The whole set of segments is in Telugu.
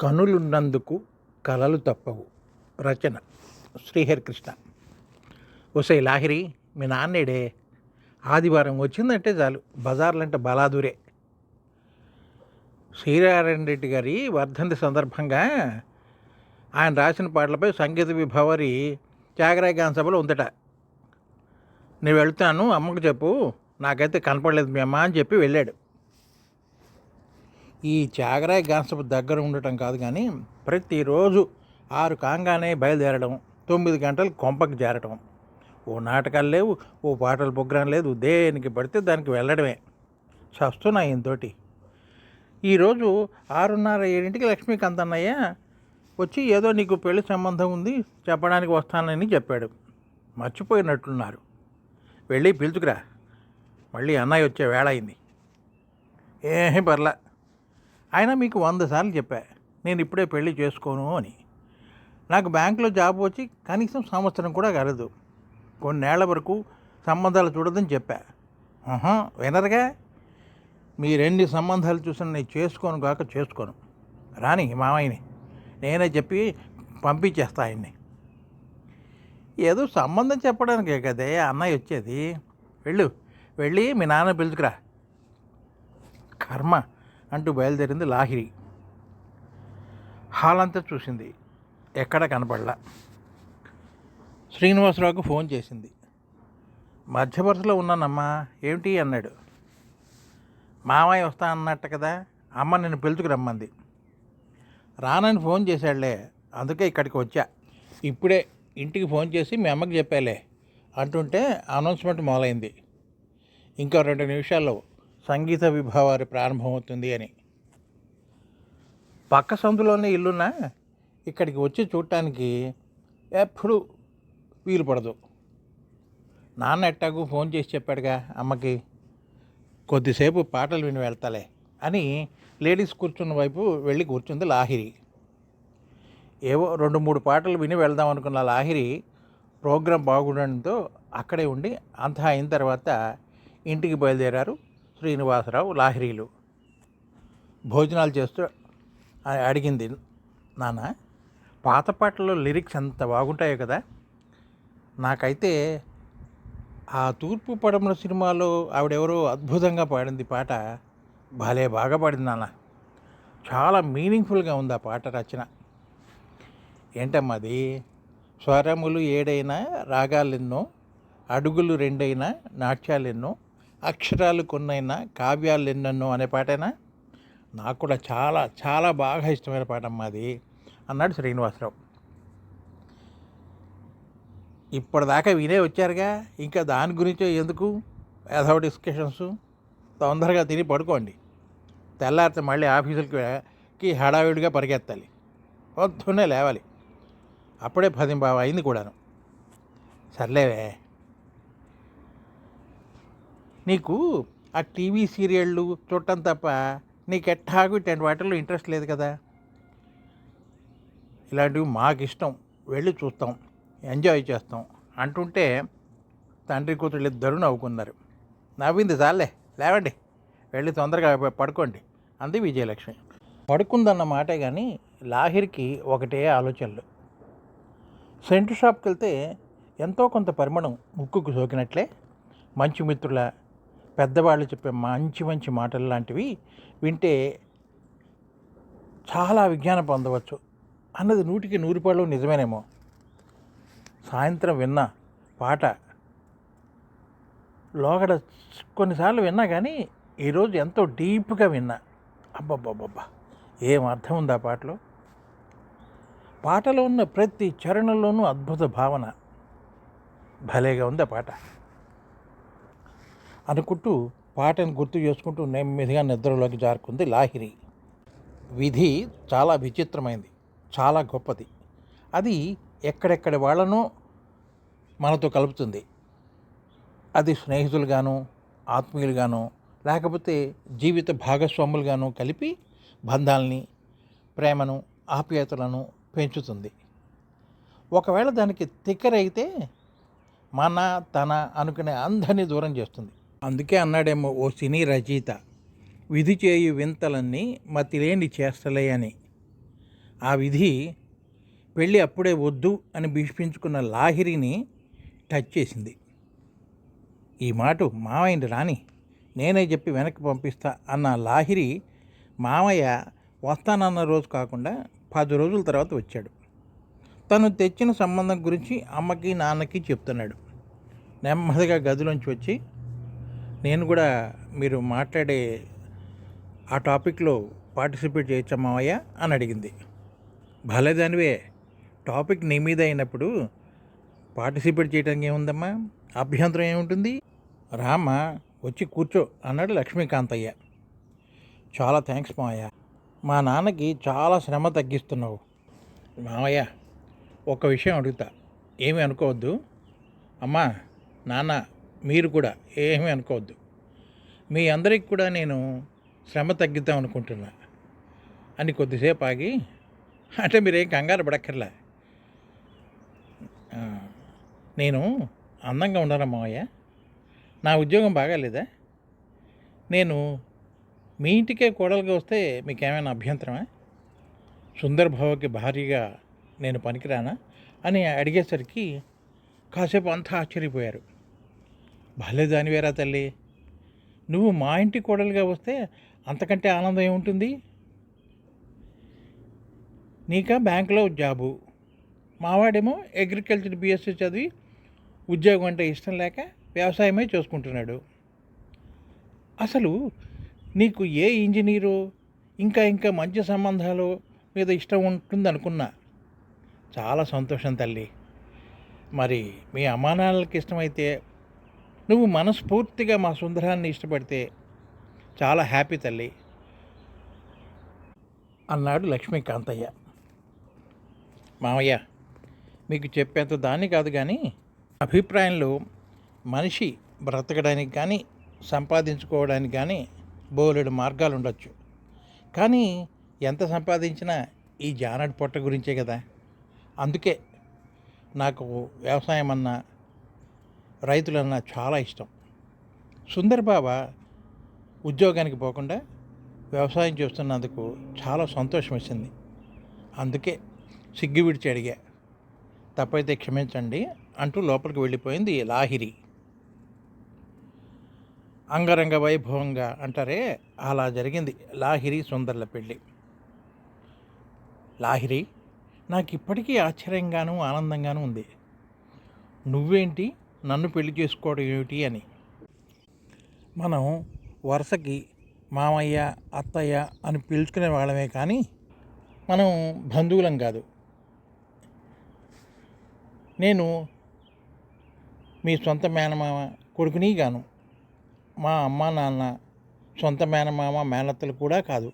కనులున్నందుకు కలలు తప్పవు. రచన శ్రీహరికృష్ణ. ఒసై లాహిరి మీ నాన్నేడే. ఆదివారం వచ్చిందంటే చాలు. బజార్లంటే బలాదూరే. శ్రీరారాయణ రెడ్డి గారి వర్ధంతి సందర్భంగా ఆయన రాసిన పాటలపై సంగీత విభావరి త్యాగరాయ గాన సభలో ఉందట. నేను వెళ్తాను అమ్మకు చెప్పు. నాకైతే కనపడలేదు మీ అమ్మ అని చెప్పి వెళ్ళాడు. ఈ చాగరాయ గాన్సపు దగ్గర ఉండటం కాదు కానీ ప్రతిరోజు ఆరు కాంగానే బయలుదేరడం తొమ్మిది గంటలు కొంపకి చేరటం ఓ నాటకాలు లేవు ఓ పాటల ప్రోగ్రాం లేదు దేనికి పడితే దానికి వెళ్ళడమే. చస్తున్నా ఈయనతోటి. ఈరోజు ఆరున్నర ఏడింటికి లక్ష్మీకాంత్ అన్నయ్య వచ్చి ఏదో నీకు పెళ్ళి సంబంధం ఉంది చెప్పడానికి వస్తానని చెప్పాడు. మర్చిపోయినట్లున్నారు వెళ్ళి పిలుచుకురా. మళ్ళీ అన్నయ్య వచ్చే వేళ అయింది. ఏమీ పర్లా. అయినా మీకు వంద సార్లు చెప్పా నేను ఇప్పుడే పెళ్ళి చేసుకోను అని. నాకు బ్యాంకులో జాబ్ వచ్చి కనీసం సంవత్సరం కూడా కలదు. కొన్నేళ్ళ వరకు సంబంధాలు చూడదని చెప్పా. ఆహా, వినరుగా. మీరెన్ని సంబంధాలు చూసినా నేను చేసుకోను కాక చేసుకోను. రాని మామయ్యని నేనే చెప్పి పంపించేస్తా ఆయన్ని. ఏదో సంబంధం చెప్పడానికే కదే అన్నయ్య వచ్చేది. వెళ్ళు వెళ్ళి మీ నాన్న పిలుచుకురా. కర్మ. అంటూ బయలుదేరింది లాహిరి. హాల్ అంతా చూసింది. ఎక్కడ కనపడలా. శ్రీనివాసరావుకు ఫోన్ చేసింది. మధ్య వరుసలో ఉన్నానమ్మా ఏమిటి అన్నాడు. మామయ్య వస్తా అన్నట్టు కదా అమ్మ నిన్ను పిలుచుకురమ్మంది రానని ఫోన్ చేశాడులే అందుకే ఇక్కడికి వచ్చా. ఇప్పుడే ఇంటికి ఫోన్ చేసి మీ అమ్మకి చెప్పాలే అంటుంటే అనౌన్స్మెంట్ మొదలైంది. ఇంకా రెండు నిమిషాల్లో సంగీత విభావారి ప్రారంభమవుతుంది అని. పక్క సందులోనే ఇల్లున్నా ఇక్కడికి వచ్చి చూడటానికి ఎప్పుడు వీలు పడదు. నాన్న ఎట్టాకు ఫోన్ చేసి చెప్పాడుగా అమ్మకి కొద్దిసేపు పాటలు విని వెళ్తాలే అని లేడీస్ కూర్చున్న వైపు వెళ్ళి కూర్చుంది లాహిరి. ఏవో రెండు మూడు పాటలు విని వెళ్దాం అనుకున్న లాహిరి ప్రోగ్రాం బాగుండడంతో అక్కడే ఉండి అంతా అయిన తర్వాత ఇంటికి బయలుదేరారు. శ్రీనివాసరావు లాహిరీలు. భోజనాలు చేస్తూ అడిగింది నాన్న పాత పాటల్లో లిరిక్స్ అంత బాగుంటాయో కదా. నాకైతే ఆ తూర్పు పడమల సినిమాలో ఆవిడెవరో అద్భుతంగా పాడింది పాట భలే బాగా పాడింది నాన్న. చాలా మీనింగ్ఫుల్గా ఉంది ఆ పాట రచన. ఏంటమ్మా అది? స్వరములు ఏడైనా రాగాలెన్నో అడుగులు రెండైనా నాట్యాలెన్నో అక్షరాలు కొన్నైనా కావ్యాలు ఎన్నెన్నో అనే పాటేనా? నాకు కూడా చాలా చాలా బాగా ఇష్టమైన పాట అమ్మా అన్నాడు శ్రీనివాసరావు. ఇప్పటిదాకా వినే వచ్చారుగా ఇంకా దాని గురించే ఎందుకు? ఏదో డిస్కషన్స్. తొందరగా తిని పడుకోండి. తెల్లారితే మళ్ళీ ఆఫీసులకి హడావిడిగా పరిగెత్తాలి. పొద్దున్నే లేవాలి. అప్పుడే పదింబావ అయింది కూడాను. సర్లేవే. నీకు ఆ టీవీ సీరియళ్ళు చూడటం తప్ప నీకు ఎట్టాగు ఇటువంటి వాటిల్లో ఇంట్రెస్ట్ లేదు కదా. ఇలాంటివి మాకు ఇష్టం వెళ్ళి చూస్తాం. ఎంజాయ్ చేస్తాం. అంటుంటే తండ్రి కూతురు ఇద్దరు నవ్వుకున్నారు. నవ్వింది చాలే లేవండి. వెళ్ళి తొందరగా పడుకోండి అంది విజయలక్ష్మి. పడుకుందన్న మాటే కానీ లాహిర్కి ఒకటే ఆలోచనలు. సెంటు షాప్కి వెళ్తే ఎంతో కొంత పరిమాణం ముక్కుకు సోకినట్లే. మంచి మిత్రుల పెద్దవాళ్ళు చెప్పే మంచి మంచి మాటలు లాంటివి వింటే చాలా విజ్ఞానం పొందవచ్చు అన్నది నూటికి నూరు పాళ్ళు నిజమేనేమో. సాయంత్రం విన్న పాట లోగడ కొన్నిసార్లు విన్నా కానీ ఈరోజు ఎంతో డీప్గా విన్నా. అబ్బబ్బబ్బబ్బా! ఏం అర్థం ఉంది ఆ పాటలో? పాటలో ఉన్న ప్రతి చరణంలోనూ అద్భుత భావన. భలేగా ఉంది ఆ పాట. అనుకుంటూ పాటను గుర్తు చేసుకుంటూ నెమ్మదిగా నిద్రలోకి జారుకుంది లాహిరి. విధి చాలా విచిత్రమైంది చాలా గొప్పది. అది ఎక్కడెక్కడి వాళ్ళనో మనతో కలుపుతుంది. అది స్నేహితులుగాను ఆత్మీయులుగాను లేకపోతే జీవిత భాగస్వాములుగాను కలిపి బంధాలని ప్రేమను ఆప్యాయతలను పెంచుతుంది. ఒకవేళ దానికి తిక్కరైతే మన తన అనుకునే అందరినీ దూరం చేస్తుంది. అందుకే అన్నాడేమో ఓ సినీ రచయిత విధి చేయు వింతలన్నీ మతిలేని చేష్టలే అని. ఆ విధి పెళ్ళి అప్పుడే వద్దు అని భీష్మించుకున్న లాహిరిని టచ్ చేసింది. ఈ మాట మావయ్యండి రాని నేనే చెప్పి వెనక్కి పంపిస్తా అన్న లాహిరి మామయ్య వస్తానన్న రోజు కాకుండా పది రోజుల తర్వాత వచ్చాడు. తను తెచ్చిన సంబంధం గురించి అమ్మకి నాన్నకి చెప్తున్నాడు. నెమ్మదిగా గదిలోంచి వచ్చి నేను కూడా మీరు మాట్లాడే ఆ టాపిక్లో పార్టిసిపేట్ చేయొచ్చా మావయ్య అని అడిగింది. భలేదానివే టాపిక్ నీ మీద అయినప్పుడు పార్టిసిపేట్ చేయడానికి ఏముందమ్మా? అభ్యంతరం ఏముంటుంది? రామ వచ్చి కూర్చో అన్నాడు లక్ష్మీకాంతయ్య. చాలా థ్యాంక్స్ మావయ్య. మా నాన్నకి చాలా శ్రమ తగ్గిస్తున్నావు. మావయ్య ఒక విషయం అడుగుతా. ఏమి అనుకోవద్దు. అమ్మా నాన్న మీరు కూడా ఏమీ అనుకోవద్దు. మీ అందరికి కూడా నేను శ్రమ తగ్గిద్దాం అనుకుంటున్నా. అని కొద్దిసేపు ఆగి అంటే మీరేం కంగారు పడక్కర్లే. నేను అందంగా ఉన్నాను మావయ్య? నా ఉద్యోగం బాగాలేదా? నేను మీ ఇంటికే కోడలుగా వస్తే మీకేమైనా అభ్యంతరమా? సుందరభావకి భారీగా నేను పనికిరానా? అని అడిగేసరికి కాసేపు అంతా ఆశ్చర్యపోయారు. భలే దానివేరా తల్లి. నువ్వు మా ఇంటి కోడలుగా వస్తే అంతకంటే ఆనందం ఏముంటుంది? నీక బ్యాంకులో జాబు. మావాడేమో అగ్రికల్చర్ బీఎస్సీ చదివి ఉద్యోగం అంటే ఇష్టం లేక వ్యవసాయమే చూసుకుంటున్నాడు. అసలు నీకు ఏ ఇంజనీరు ఇంకా ఇంకా మంచి సంబంధాలు మీద ఇష్టం ఉంటుంది అనుకున్నా చాలా సంతోషం తల్లి. మరి మీ అమ్మానాన్నలకి ఇష్టమైతే నువ్వు మనస్ఫూర్తిగా మా సుందరాన్ని ఇష్టపడితే చాలా హ్యాపీ తల్లి. అన్నాడు లక్ష్మీకాంతయ్య. మామయ్య మీకు చెప్పేంత దాన్ని కాదు కానీ అభిప్రాయంలో మనిషి బ్రతకడానికి కానీ సంపాదించుకోవడానికి కానీ బోలెడు మార్గాలు ఉండొచ్చు. కానీ ఎంత సంపాదించినా ఈ జానడి పొట్ట గురించే కదా. అందుకే నాకు వ్యవసాయం అన్నా రైతులన్నా చాలా ఇష్టం. సుందర్ బాబా ఉద్యోగానికి పోకుండా వ్యవసాయం చేస్తున్నందుకు చాలా సంతోషం వచ్చింది అందుకే సిగ్గు విడిచి అడిగా. తప్పైతే క్షమించండి అంటూ లోపలికి వెళ్ళిపోయింది లాహిరి. అంగరంగ వైభవంగా అంటారే అలా జరిగింది లాహిరి సుందర్ల పెళ్ళి. లాహిరి నాకు ఇప్పటికీ ఆశ్చర్యంగాను ఆనందంగాను ఉంది. నువ్వేంటి? నన్ను పెళ్ళి చేసుకోవడం ఏమిటి అని. మనం వరుసకి మామయ్య అత్తయ్య అని పిలుచుకునే వాళ్ళమే కానీ మనం బంధువులం కాదు. నేను మీ సొంత మేనమామ కొడుకుని గాను మా అమ్మ నాన్న సొంత మేనమామ మేనత్తలు కూడా కాదు.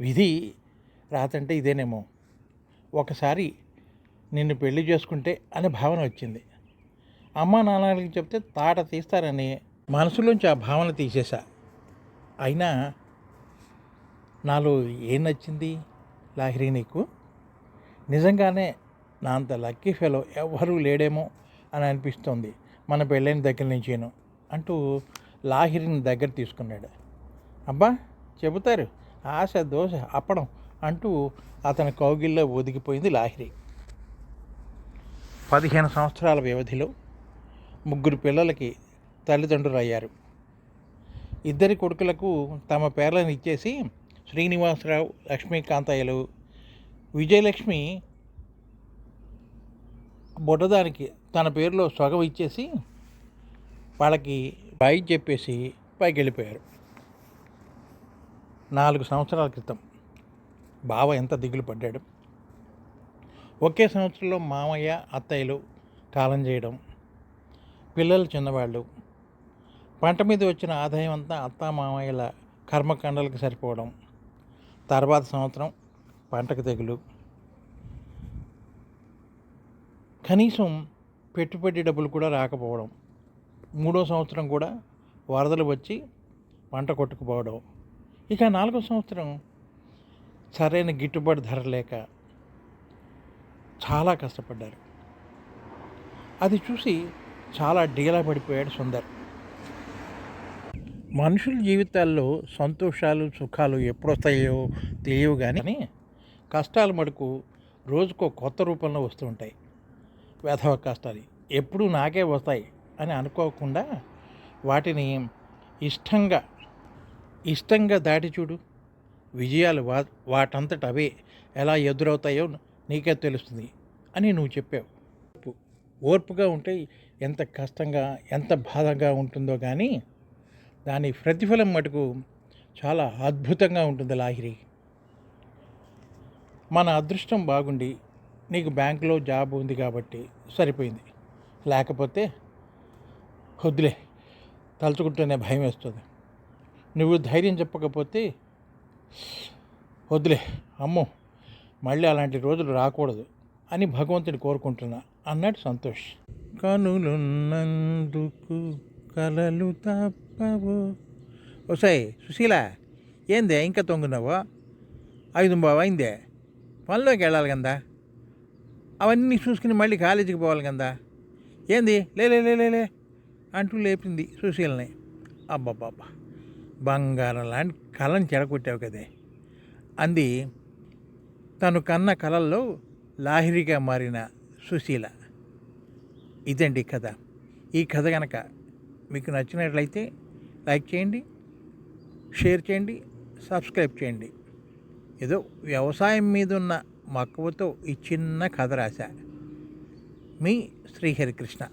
విధి రాతంటే ఇదేనేమో. ఒకసారి నిన్ను పెళ్ళి చేసుకుంటే అనే భావన వచ్చింది. అమ్మ నాన్నలకి చెప్తే తాట తీస్తారని మనసులోంచి ఆ భావన తీసేశా. అయినా నాలో ఏం నచ్చింది లాహిరి నీకు? నిజంగానే నా అంత లక్కీ ఫెలో ఎవ్వరూ లేడేమో అని అనిపిస్తోంది మన పెళ్ళైన దగ్గర నుంచేను అంటూ లాహిరిని దగ్గర తీసుకున్నాడు. అబ్బా చెబుతారు ఆశ దోశ అప్పడం అంటూ అతని కౌగిల్లో ఒదిగిపోయింది లాహిరి. పదిహేను సంవత్సరాల వ్యవధిలో ముగ్గురు పిల్లలకి తల్లిదండ్రులు అయ్యారు ఇద్దరి కొడుకులకు తమ పేర్లను ఇచ్చేసి శ్రీనివాసరావు లక్ష్మీకాంతయ్యలు విజయలక్ష్మి బుడ్డదానికి తన పేరులో సొగం ఇచ్చేసి వాళ్ళకి బాయి చెప్పేసి పైకి వెళ్ళిపోయారు నాలుగు సంవత్సరాల క్రితం బావ ఎంత దిగులు పడ్డాడు? ఒకే సంవత్సరంలో మామయ్య అత్తయ్యలు కాలం చేయడం పిల్లలు చిన్నవాళ్ళు. పంట మీద వచ్చిన ఆదాయం అంతా అత్త మామయ్యల కర్మకాండలకు సరిపోవడం. తర్వాత సంవత్సరం పంటకు తెగులు. కనీసం పెట్టుబడి డబ్బులు కూడా రాకపోవడం. మూడో సంవత్సరం కూడా వరదలు వచ్చి పంట కొట్టుకుపోవడం. ఇక నాలుగో సంవత్సరం సరైన గిట్టుబాటు ధర లేక చాలా కష్టపడ్డారు. అది చూసి చాలా డీలా పడిపోయాడు సుందర్. మనుషుల జీవితాల్లో సంతోషాలు సుఖాలు ఎప్పుడొస్తాయో తెలియవు కానీ కష్టాలు మటుకు రోజుకో కొత్త రూపంలో వస్తూ ఉంటాయి. వేధవ కష్టాలు ఎప్పుడు నాకే వస్తాయి అని అనుకోకుండా వాటిని ఇష్టంగా ఇష్టంగా దాటి చూడు. విజయాలు వా వాటంతట అవే ఎలా ఎదురవుతాయో నీకే తెలుస్తుంది అని నువ్వు చెప్పావు. ఓర్పుగా ఉంటే ఎంత కష్టంగా ఎంత బాధగా ఉంటుందో కానీ దాని ప్రతిఫలం మటుకు చాలా అద్భుతంగా ఉంటుంది లాహిరి. మన అదృష్టం బాగుండి నీకు బ్యాంకులో జాబ్ ఉంది కాబట్టి సరిపోయింది. లేకపోతే వద్దులే తలుచుకుంటూనే భయం వేస్తుంది. నువ్వు ధైర్యం చెప్పకపోతే వద్దులే అమ్మో మళ్ళీ అలాంటి రోజులు రాకూడదు అని భగవంతుని కోరుకుంటున్నా. అన్నాడు సంతోష్. కనులున్నందుకు కలలు తప్పవు. ఒసాయ్ సుశీల ఏందే ఇంకా తొంగున్నావో? ఐదు బావు అయిందే. పనిలోకి వెళ్ళాలి కదా అవన్నీ చూసుకుని మళ్ళీ కాలేజీకి పోవాలి కదా ఏంది? లేలే లే అంటూ లేపింది సుశీలని. అబ్బాబ్బాబ్బా బంగారం లాంటి కళను చెడగొట్టావు కదే. అంది తను కన్న కళల్లో లాహిరిగా మారిన సుశీల. ఇదండి కథ. ఈ కథ కనుక మీకు నచ్చినట్లయితే లైక్ చేయండి షేర్ చేయండి సబ్స్క్రైబ్ చేయండి. ఏదో వ్యవసాయం మీద ఉన్న మక్కువతో ఈ చిన్న కథ రాశా. మీ శ్రీహరికృష్ణ.